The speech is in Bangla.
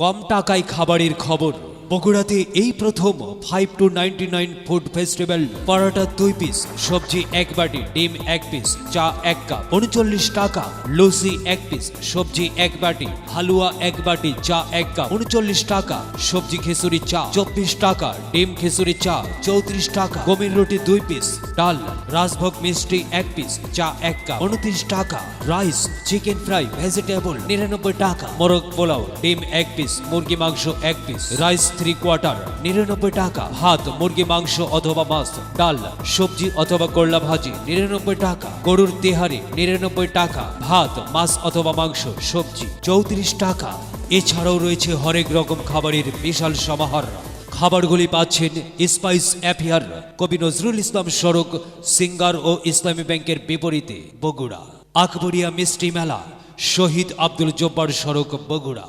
কম টাকায় খাবারের খবর। বগুড়াতে এই প্রথম five two ninety nine food festival paratha দুই পিস সবজি এক বাটি, ডিম এক পিস চা এক কাপ উনচল্লিশ টাকা লুচি এক পিস সবজি এক বাটি, হালুয়া এক বাটি, চা এক কাপ উনচল্লিশ টাকা, সবজি খিচুড়ি চা, চব্বিশ টাকা, ডিম খিচুড়ি চা, চৌত্রিশ টাকা, গমের রুটি দুই পিস ডাল, রাজভোগ মিষ্টি এক পিস চা এক কাপ উনত্রিশ টাকা রাইস চিকেন ফ্রাই ভেজিটেবল নিরানব্বই টাকা, মোরগ পোলাও, ডিম এক পিস মুরগি মাংস এক পিস রাইস থ্রি কোয়ার্টার নিরানব্বই টাকা। ভাত, মুরগি, মাংস অথবা মাছ, ডাল, সবজি অথবা করলা ভাজি, নিরানব্বই টাকা। গরুর তেহারি, নিরানব্বই টাকা। ভাত, মাছ অথবা মাংস, সবজি চৌত্রিশ টাকা। এছাড়াও রয়েছে হরেক রকম খাবারের বিশাল সমাহার। খাবারগুলি পাচ্ছেন স্পাইস অ্যাফিয়ার কবি নজরুল ইসলাম সড়ক, সিঙ্গার ও ইসলামী ব্যাংকের বিপরীতে, বগুড়া। আকবরিয়া মিষ্টি মেলা, শহীদ আব্দুল জব্বার সড়ক, বগুড়া।